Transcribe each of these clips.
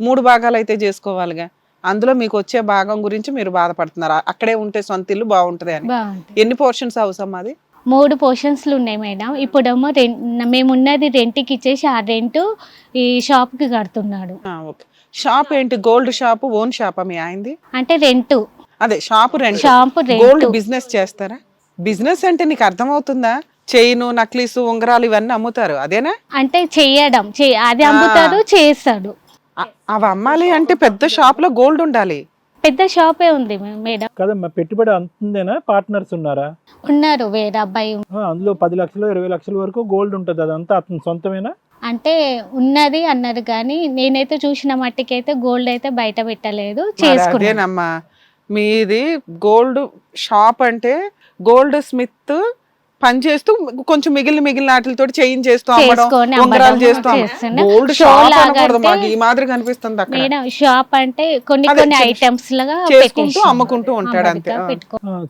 మూడు భాగాలు అయితే చేసుకోవాలిగా. అందులో మీకు వచ్చే భాగం గురించి మీరు బాధపడుతున్నారు. అక్కడే ఉంటే సొంత ఇల్లు బాగుంటది అని. ఎన్ని పోర్షన్స్ అవసరం అది? మూడు పోర్షన్స్లు ఉన్నాయి మేడం. ఇప్పుడేమో రెంట్ మేము ఉన్నది రెంట్కి ఇచ్చేసి ఆ రెంట్ ఈ షాప్కి కడుతున్నాడు. ఓకే. షాప్ ఏంటి? గోల్డ్ షాప్ ఓన్ షాపా మీ ఆయనది? అంటే రెంట్. అదే shop rent. Shop gold business చేస్తారా? బిజినెస్ అంటే నీకు అర్థమవుతుందా? చైను నక్లీస్ ఉంగరాలు ఇవన్నీ అమ్ముతారు. అదేనా? అంటే చెయ్యడం. చే- అది అమ్ముతాడు చేస్తాడు. అవి అమ్మాలి అంటే పెద్ద షాప్లో గోల్డ్ ఉండాలి. పెద్ద షాపే ఉంది మేడం. కదమ్మా పెట్టుబడి అంతుందేనా? పార్ట్నర్స్ ఉన్నారా? ఉన్నారు వేరే అబ్బాయి ఆ, అందులో పది లక్షలు ఇరవై లక్షల వరకు గోల్డ్ ఉంటుంది అదంతా అతని సొంతమేనా? అంటే ఉన్నది అన్నారు కానీ నేనైతే చూసిన మట్టికైతే గోల్డ్ అయితే బయట పెట్టలేదు మరి చేసుకున్నాను. అదేనమ్మా మీది గోల్డ్ షాప్ అంటే గోల్డ్ స్మిత్ పని చేస్తూ కొంచెం మిగిలిన మిగిలిన వాటితో చేంజ్ చేస్తూ అమ్మడం ఉంగరాలు చేస్తూ. గోల్డ్ షాప్ అనకూడదు మాకు ఈ మాదిరి కనిపిస్తుంది అక్కడ. షాప్ అంటే కొన్ని కొన్ని ఐటమ్స్ లాగా చేసుకుంటూ అమ్ముకుంటూ ఉంటాడు అంతే.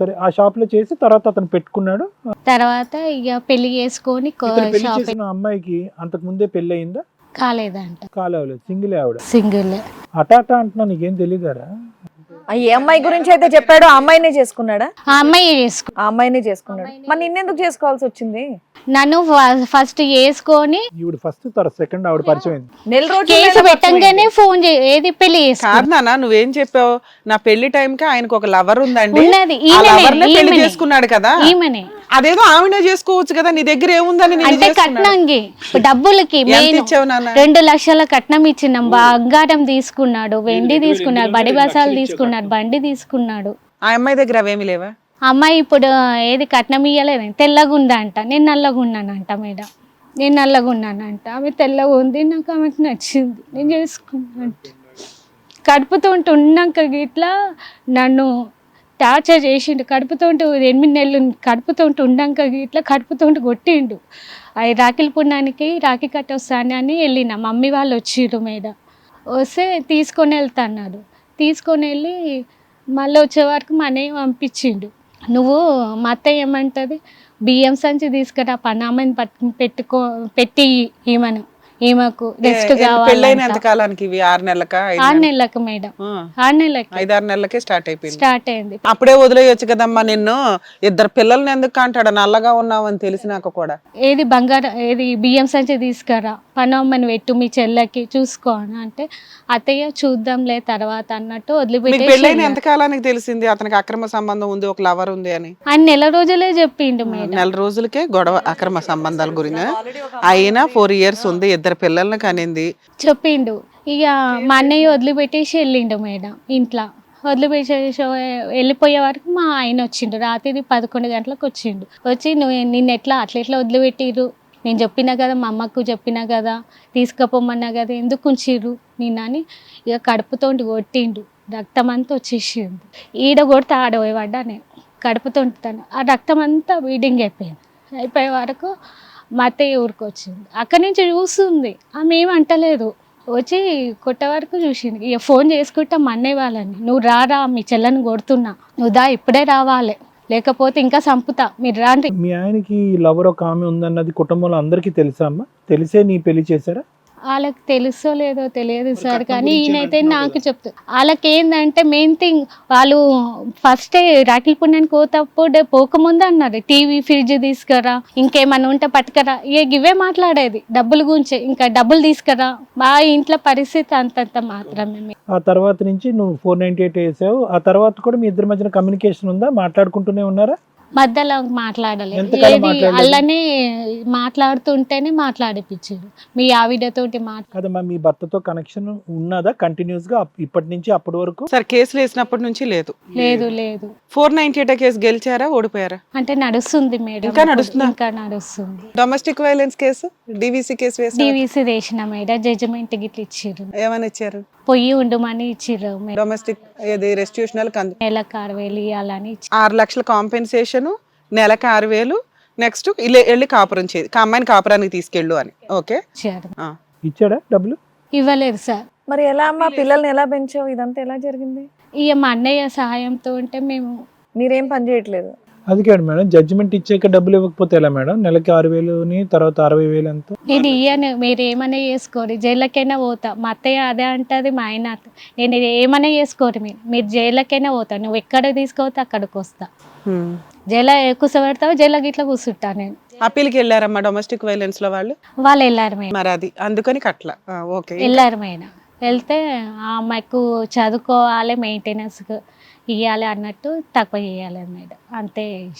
సరే ఆ షాప్లో చేసి తర్వాత అతను పెట్టుకున్నాడు. తర్వాత ఇక పెళ్ళి చేసుకొని అమ్మాయికి అంతకు ముందే పెళ్ళి అయిందా? కాలేదంట. కాలేవలేదు. సింగిల్ ఆవిడ. సింగిల్. అటాటా అంటున్నా నీకేం తెలియదారా ఆ ఏ అమ్మాయి గురించి అయితే చెప్పాడో ఆ అమ్మాయినే చేసుకున్నాడా? ఆ అమ్మాయి చేసుకో ఆ అమ్మాయినే చేసుకున్నాడు. మరి నిన్నెందుకు చేసుకోవాల్సి వచ్చింది? నన్ను ఫస్ట్ చేసుకొని ఈవిడ ఫస్ట్ తర్వాత సెకండ్ ఆవిడ పరిచయం అయింది. నెల రోజులు పెట్టంగానే ఫోన్ చే ఏది పెళ్ళి చేసుకో కాదు నాన్న నువ్వేం చెప్పావు? నా పెళ్ళి టైంకి ఆయనకు ఒక లవర్ ఉందండి. ఉన్నది. ఆ ఈమెనే, lover నే పెళ్ళి ఈమెనే. చేసుకున్నాడు కదా. ఈమెనే. అదేదో ఆమెనే చేసుకోవచ్చు కదా నీ దగ్గర ఏముందని అంటే చేసుకున్నాడు. కట్నంకి డబ్బులకి ఎంత మెయిన్ ఇచ్చావు నాన్న? రెండు లక్షల కట్నం ఇచ్చినాం బంగారం తీసుకున్నాడు వెండి తీసుకున్నాడు బడి బసాలు తీసుకున్నాడు బండి తీసుకున్నాడు. ఆ అమ్మాయి దగ్గర అవేమి లేవా? అమ్మాయి ఇప్పుడు ఏది కట్నం ఇయ్యలేదు తెల్లగా ఉందంట నేను నల్లగా ఉన్నానంట మేడం. నేను నల్లగా ఉన్నానంట ఆమె తెల్లగా ఉంది నాకు ఆమెకు నచ్చింది. నేను చేసుకున్నానంట కడుపుతో ఉంటూ ఉన్నాక ఇట్లా నన్ను టార్చర్ చేసిండు. కడుపుతో ఉంటూ ఎనిమిది నెలలు కడుపుతో ఉంటూ ఉన్నాక ఇట్లా కడుపుతో ఉంటూ కొట్టిండు. అది రాఖీల పుణ్యానికి రాఖీ కట్ట వస్తాను అని వెళ్ళిన. మమ్మీ వాళ్ళు వచ్చిర్రు మేడం. వస్తే తీసుకొని వెళ్తాన్నాడు తీసుకొని వెళ్ళి మళ్ళీ వచ్చే వరకు మా అన్నయ్య పంపించిండు. నువ్వు మా అత్తయ్య ఏమంటది? బియ్యం సంచి తీసుకురా పట్టు పెట్టుకో పెట్టి ఈమెను ఈమెకు రెస్ట్ కావాలి కాలానికి ఇవి ఆరు నెలలక ఆరు నెలలకు మేడం. ఆరు నెలలకి. ఐదారు నెలలకే స్టార్ట్ అయిపోయింది. స్టార్ట్ అయింది. అప్పుడే వదిలేయొచ్చు కదమ్మా నిన్ను. ఇద్దరు పిల్లల్ని ఎందుకు అంటాడు నల్లగా ఉన్నావు అని తెలిసినాక కూడా. ఏది బంగారం ఏది బియ్యం సంచి తీసుకురా. పనమ్మని పెట్టు మీ చెల్లెకి చూసుకో అని అంటే అత్తయ్య చూద్దాంలే తర్వాత అన్నట్టు పెళ్ళైన వదిలిపెట్టేసి ఎంత కాలానికి తెలిసింది? అతనికి అక్రమ సంబంధం ఉంది ఒక లవర్ ఉంది అని. ఆయన నెల రోజులే చెప్పిండు మేడం. నెల రోజులకే గొడవ అక్రమ సంబంధాల గురించి. అయినా ఫోర్ ఇయర్స్ ఉంది ఇద్దరు పిల్లల్ని కనింది. చెప్పిండు. ఇక మా అన్నయ్య వదిలిపెట్టేసి వెళ్ళిండు మేడం ఇంట్లో. వదిలిపెట్టేసి వెళ్ళిపోయే వరకు మా ఆయన వచ్చిండు. రాత్రి పదకొండు గంటలకు వచ్చిండు. వచ్చి నువ్వు నిన్న ఎట్లా అట్లా ఎట్లా వదిలిపెట్టిర్రు? నేను చెప్పినా కదా మా అమ్మకు చెప్పినా కదా తీసుకుపోమన్నా కదా ఎందుకు ఉంచిర్రు? నిన్న అని ఇక కడుపుతోటి కొట్టిండు. రక్తం అంతా వచ్చేసింది. ఈడ కొడితే ఆడ పోయేవాడా నేను. కడుపుతో ఉంటాను ఆ రక్తం అంతా బీడింగ్ అయిపోయింది. అయిపోయే వరకు మా అత్తయ్య ఊరికొచ్చింది అక్కడి నుంచి చూస్తుంది. ఆమె ఏం అంటలేదు. వచ్చి కొట్టే వరకు చూసింది. ఇక ఫోన్ చేసుకుంటా మా అన్నయ్య వాళ్ళని నువ్వు రారా మీ చెల్లని కొడుతున్నా. నువ్వు దా ఇప్పుడే రావాలి. లేకపోతే ఇంకా సంపుతా. మీరు రాండి. మీ ఆయనకి లవర్ ఒక ఆమె ఉందన్నది కుటుంబంలో అందరికీ తెలుసా అమ్మా? తెలిసే నీ పెళ్ళి చేశారా? వాళ్ళకి తెలుసో లేదో తెలియదు సార్ కానీ ఈయనైతే నాకు చెప్తా వాళ్ళకి ఏంటంటే మెయిన్ థింగ్ వాళ్ళు ఫస్ట్ రాఖీల పుణ్యానికి పోతప్పుడు పోకముందు అన్నారు టీవీ ఫ్రిడ్జ్ తీసుకురా ఇంకేమన్నా ఉంటే పట్టుకరా ఇక ఇవే మాట్లాడేది డబ్బుల గురించి ఇంకా డబ్బులు తీసుకురా మా ఇంట్లో పరిస్థితి అంతంత మాత్రమే ఆ తర్వాత నుంచి నువ్వు ఫోర్ నైన్టీ ఎయిట్ వేసావు ఆ తర్వాత కూడా మీ ఇద్దరి మధ్యన కమ్యూనికేషన్ ఉందా? మాట్లాడుకుంటూనే ఉన్నారా? మధ్యలో మాట్లాడలేదు. ఏది? అల్లనే మాట్లాడుతుంటేనే మాట్లాడిపించారు. మీ ఆవిడతోటి కదమ్మా మీ భర్తతో కనెక్షన్ ఉన్నదా కంటిన్యూస్గా ఇప్పటి నుంచి అప్పటి వరకు? సరే కేసులు వేసినప్పటి నుంచి లేదు. లేదు లేదు. ఫోర్ నైన్టీ ఎయిట్ కేసు గెలిచారా ఓడిపోయారా? అంటే నడుస్తుంది మేడం. ఇంకా నడుస్తుందా? ఇంకా నడుస్తుంది. Domestic violence case? DVC case వేసి డివిసి వేసిన మేడం జడ్జిమెంట్ గిట్ల ఇచ్చిర్రు. ఏమని ఇచ్చారు? పొయ్యి ఉండమని ఇచ్చిర్రు మేడం. డొమెస్టిక్ ఏది రెస్టిట్యూషనల్ నెలకు ఆరు వేలు ఇవ్వాలని ఆరు లక్షల కాంపెన్సేషన్ నెలకు ఆరు వేలు నెక్స్ట్ వెళ్ళి కాపురం చేయి అమ్మాయిని కాపురానికి తీసుకెళ్ళు అని. ఓకే. ఇచ్చాడా డబ్బులు? ఇవ్వలేదు సార్. మరి ఎలా అమ్మా? పిల్లల్ని ఎలా పెంచావు? ఇదంతా ఎలా జరిగింది? ఇక మా అన్నయ్య సహాయంతో ఉంటే మేము మీరేం పని చేయట్లేదు. అది కాదు మేడం జడ్జిమెంట్ ఇచ్చాక డబ్బులు ఇవ్వకపోతే ఎలా మేడం? నెలకి ఆరు వేలుని తర్వాత అరవై వేలు ఎంత? నేను ఇయ్యను మీరు ఏమైనా చేసుకోరు జైళ్ళకైనా పోతా. మా అత్తయ్య అదే అంటది మా ఆయన అత్త. నేను ఏమైనా చేసుకోరు మీరు. మీరు జైళ్ళకైనా పోతా. నువ్వు ఎక్కడ తీసుకుపోతే అక్కడికి వస్తా. జైల్లో కూర్చోబెడతావు? జైల్లో గిట్లా కూర్చుంటా నేను. అప్పీల్కి వెళ్ళారమ్మా డొమెస్టిక్ వైలెన్స్లో వాళ్ళు? వాళ్ళు వెళ్ళారు మేడం. మరి అది అందుకని కట్ల. ఆ, ఓకే. వెళ్ళారు మేడం. వెళ్తే ఆ అమ్మాయికు చదువుకోవాలి మెయింటెనెన్స్ ఇవ్వాలి అన్నట్టు తక్కువ చేయాలి మేడం. అంతే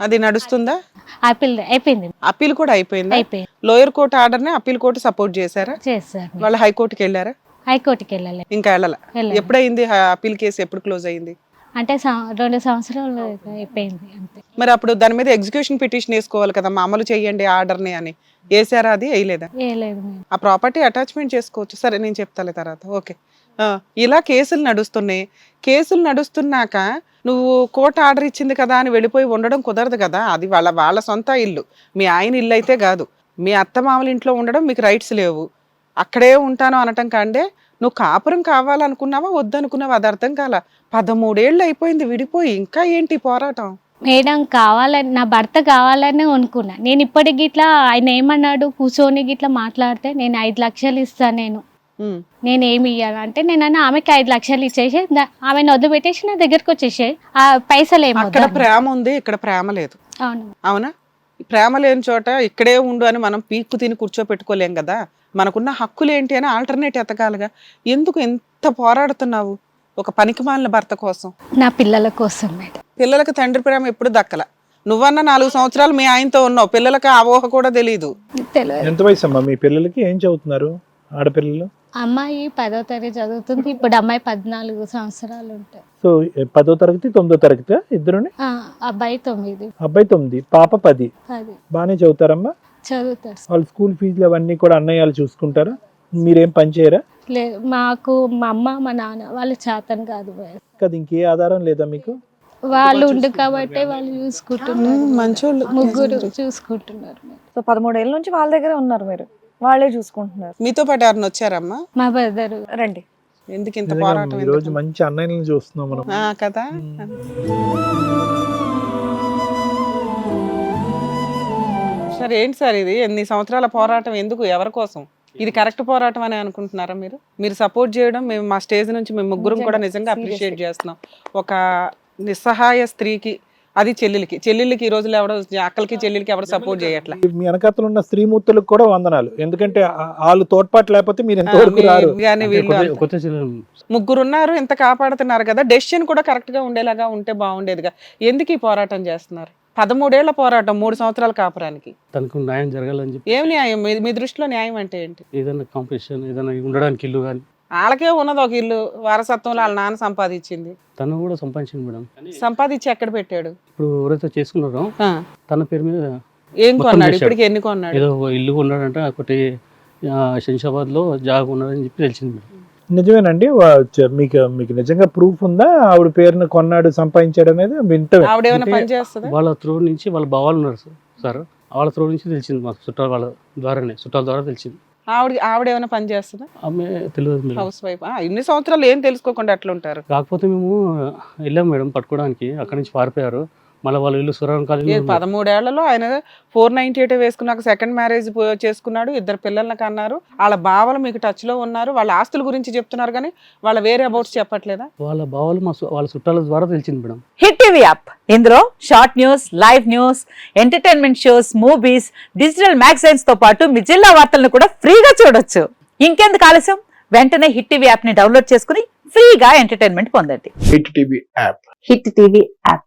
అది నడుస్తుందా? ఆపిల్ అయిపోయింది. అప్పీల్ కూడా అయిపోయిందా? అయిపోయింది. లోయర్ కోర్టు ఆర్డర్ని అప్పీల్ కోర్టు సపోర్ట్ చేశారా? మేడం. వాళ్ళు హైకోర్టుకి వెళ్ళారా? హైకోర్టుకి వెళ్ళాలి. ఇంకా వెళ్ళాల. వెళ్ళాలి. ఎప్పుడైంది అప్పీల్ కేసు? ఎప్పుడు క్లోజ్ అయింది? అంటే రెండు సంవత్సరాలు అయిపోయింది అంతే. మరి అప్పుడు దాని మీద ఎగ్జిక్యూషన్ పిటిషన్ వేసుకోవాలి కదా అమలు చేయండి ఆర్డర్ని అని. వేసారా అది? వేయలేదా? ఆ ప్రాపర్టీ అటాచ్మెంట్ చేసుకోవచ్చు. సరే నేను చెప్తాలే తర్వాత. ఓకే. ఇలా కేసులు నడుస్తున్నాయి. కేసులు నడుస్తున్నాక నువ్వు కోర్టు ఆర్డర్ ఇచ్చింది కదా అని వెళ్ళిపోయి ఉండడం కుదరదు కదా. అది వాళ్ళ వాళ్ళ సొంత ఇల్లు. మీ ఆయన ఇల్లు అయితే కాదు. మీ అత్త మామల ఇంట్లో ఉండడం మీకు రైట్స్ లేవు. అక్కడే ఉంటాను అనటం కంటే నువ్వు కాపురం కావాలనుకున్నావా? వద్దనుకున్నావా? అది అర్థం కాల? పదమూడేళ్ళు అయిపోయింది విడిపోయి ఇంకా ఏంటి పోరాటం? మేడం కావాలని నా భర్త కావాలని అనుకున్నా. నేను ఇప్పటికి గిట్లా ఆయన ఏమన్నాడు? కూర్చొని గిట్లా మాట్లాడితే నేను ఐదు లక్షలు ఇస్తాను నేను. నేను ఏమి ఇవ్వాలంటే నేను అన్న ఆమెకి ఐదు లక్షలు ఇచ్చేసి ఆమెను వదిలిపెట్టేసి నా దగ్గరకు వచ్చేసి. ఆ పైసలు ఏమో అక్కడ ప్రేమ ఉంది ఇక్కడ ప్రేమ లేదు. అవును. అవునా? ప్రేమ లేని చోట ఇక్కడే ఉండు అని మనం పీక్కు తిని కూర్చోపెట్టుకోలేం కదా? మనకున్న హక్కులు ఏంటి అని ఆల్టర్నేట్ ఎతకాలిగా. ఎందుకు ఎంత పోరాడుతున్నావు ఒక పనికిమాలిన భర్త కోసం? నా పిల్లల కోసం మేడం. పిల్లలకు తండ్రి ప్రేమ ఎప్పుడు దక్కల? నువ్వన్న నాలుగు సంవత్సరాలు మీ ఆయనతో ఉన్నావు. పిల్లలకి ఆ ఊహ కూడా తెలియదు తెలియదు ఎంత వయసు అమ్మా? మీ పిల్లలకి ఏం చదువుతున్నారు? ఆడపిల్లలు? అమ్మాయి పదో తరగతి చదువుతుంది. ఇప్పుడు అమ్మాయి పద్నాలుగు సంవత్సరాలు ఉంటాయి సో పదో తరగతి తొమ్మిదో తరగతి ఇద్దరుని? ఆ, అబ్బాయి తొమ్మిది. అబ్బాయి తొమ్మిది. పాప పది. అది బాగానే చదువుతారమ్మా? చదువుతారు. వాళ్ళ స్కూల్ ఫీజులు అవన్నీ కూడా అన్నయ్య వాళ్ళు చూసుకుంటారా? మీరేం పని చేయరా? లేదు మాకు మా అమ్మ మా నాన్న వాళ్ళు చేతను కాదు. కదా ఇంకే ఆధారం లేదా మీకు? వాళ్ళు ఉండు కాబట్టి వాళ్ళు చూసుకుంటున్నారు. మంచోళ్ళు. ముగ్గురు చూసుకుంటున్నారు. సో పదమూడేళ్ళ నుంచి వాళ్ళ దగ్గరే ఉన్నారు మీరు. వాళ్ళే చూసుకుంటున్నారు. మీతో పాటు ఎవరిని వచ్చారమ్మా? మా బ్రదరు. రండి. ఎందుకు ఇంత పోరాటం ఈ రోజు? మంచి అన్నయ్యలను చూస్తున్నాం మనం. ఆ, కదా? సరే ఏంటి సార్ ఇది? ఎన్ని సంవత్సరాల పోరాటం ఎందుకు? ఎవరి కోసం? ఇది కరెక్ట్ పోరాటం అని అనుకుంటున్నారా మీరు? మీరు సపోర్ట్ చేయడం మేము మా స్టేజ్ నుంచి మేము ముగ్గురం కూడా నిజంగా అప్రిషియేట్ చేస్తున్నాం. ఒక నిస్సహాయ స్త్రీకి అది చెల్లెలకి. చెల్లెళ్ళకి ఈ రోజులో ఎవడో అక్కలకి చెల్లెలకి ఎవరు సపోర్ట్ చేయట్లా. మీ వెనకాతలు ఉన్న స్త్రీమూర్తులకు కూడా వందనాలు. ఎందుకంటే వాళ్ళు తోడ్పాటు లేకపోతే మీరు ముగ్గురు ఉన్నారు ఇంత కాపాడుతున్నారు కదా. డెసిషన్ కూడా కరెక్ట్గా ఉండేలాగా ఉంటే బాగుండేదిగా. ఎందుకు ఈ పోరాటం చేస్తున్నారు? పదమూడేళ్ళ పోరాటం మూడు సంవత్సరాల కాపురానికి. తనకు న్యాయం జరగాలని చెప్పి. ఏం న్యాయం? మీ- మీ దృష్టిలో న్యాయం అంటే ఏంటి? ఏదైనా కాంపిటీషన్ ఏదైనా ఉండడానికి ఇల్లు కానీ వాళ్ళకే ఉన్నది ఒక ఇల్లు వారసత్వంలో వాళ్ళ నాన్న సంపాదించింది. తను కూడా సంపాదించింది మేడం. సంపాదించి ఎక్కడ పెట్టాడు? ఇప్పుడు ఎవరైతే చేసుకున్నారో ఆ, తన పేరు మీద ఏం కొన్నాడు. ఇప్పటికి ఎన్ని కొన్నాడు? ఏదో ఇల్లు కొన్నాడంట ఒకటి శంషాబాద్లో జాగా ఉన్నాడని చెప్పి తెలిసింది మేడం. నిజమేనండి మీకు మీకు నిజంగా ప్రూఫ్ ఉందా? ఆవిడ పేరును కొన్నాడు సంపాదించాడు అనేది చేస్తుందా వాళ్ళ త్రూ నుంచి వాళ్ళ భావాలు ఉన్నారు సార్. సార్ వాళ్ళ త్రూ నుంచి తెలిసింది మా చుట్టాల వాళ్ళ ద్వారానే చుట్టాల ద్వారా తెలిసింది. ఆవిడ ఆవిడేమైనా పని చేస్తుందా? ఆమె తెలియదు మేడం. House wife. ఇన్ని సంవత్సరాలు ఏం తెలుసుకోకుండా ఎట్లా ఉంటారు? కాకపోతే మేము వెళ్ళాం మేడం పట్టుకోవడానికి అక్కడి నుంచి పారిపోయారు. మళ్ళీ వాళ్ళ ఇల్లు పదమూడేళ్ళలో ఆయన ఫోర్ నైన్టీ ఎయిట్ వేసుకున్నాక సెకండ్ మ్యారేజ్ చేసుకున్నాడు ఇద్దరు పిల్లల్ని కన్నారు. వాళ్ళ బావలు మీకు టచ్లో ఉన్నారు వాళ్ళ ఆస్తుల గురించి చెప్తున్నారు కానీ వాళ్ళ వేరే అబౌట్స్ చెప్పట్లేదా? వాళ్ళ భావాలు మా వాళ్ళ చుట్టాల ద్వారా తెలిసింది మేడం. Hit TV app. ఇందులో short news live news entertainment shows movies digital మ్యాగజైన్స్తో పాటు మీ జిల్లా వార్తలను కూడా ఫ్రీగా చూడొచ్చు. ఇంకెందుకు ఆలస్యం? వెంటనే హిట్ టీవీ యాప్ని డౌన్లోడ్ చేసుకుని ఫ్రీగా ఎంటర్టైన్మెంట్ పొందండి. Hit TV app. Hit TV app.